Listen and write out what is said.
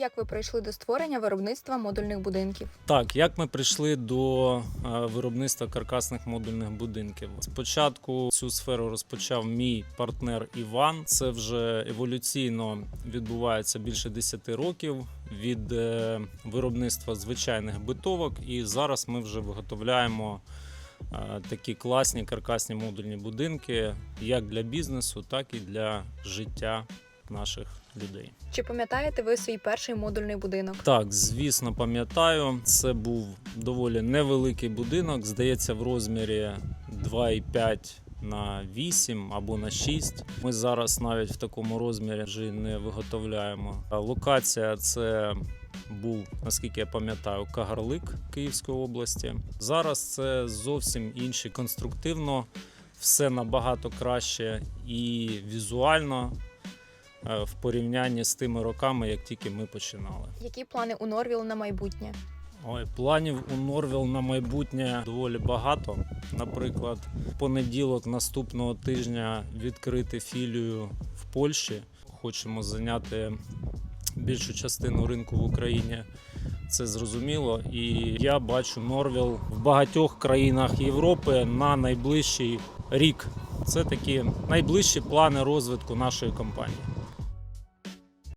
Як ви прийшли до створення виробництва модульних будинків? Так, як ми прийшли до е, виробництва каркасних модульних будинків? Спочатку цю сферу розпочав мій партнер Іван. Це вже еволюційно відбувається більше 10 років від е, виробництва звичайних битовок, і зараз ми вже виготовляємо. е, Такі класні каркасні модульні будинки як для бізнесу, так і для життя наших людей. Чи пам'ятаєте ви свій перший модульний будинок? Так, звісно, пам'ятаю. Це був доволі невеликий будинок, здається, в розмірі 2,5 на 8 або на 6. Ми зараз навіть в такому розмірі вже не виготовляємо. Локація це був, наскільки я пам'ятаю, Кагарлик Київської області. Зараз це зовсім інші конструктивно, все набагато краще і візуально в порівнянні з тими роками, як тільки ми починали. Які плани у Норвіл на майбутнє? Ой, планів у Норвіл на майбутнє доволі багато. Наприклад, в понеділок наступного тижня відкрити філію в Польщі. Хочемо зайняти більшу частину ринку в Україні. Це зрозуміло. І я бачу Норвіл в багатьох країнах Європи на найближчий рік. Це такі найближчі плани розвитку нашої компанії.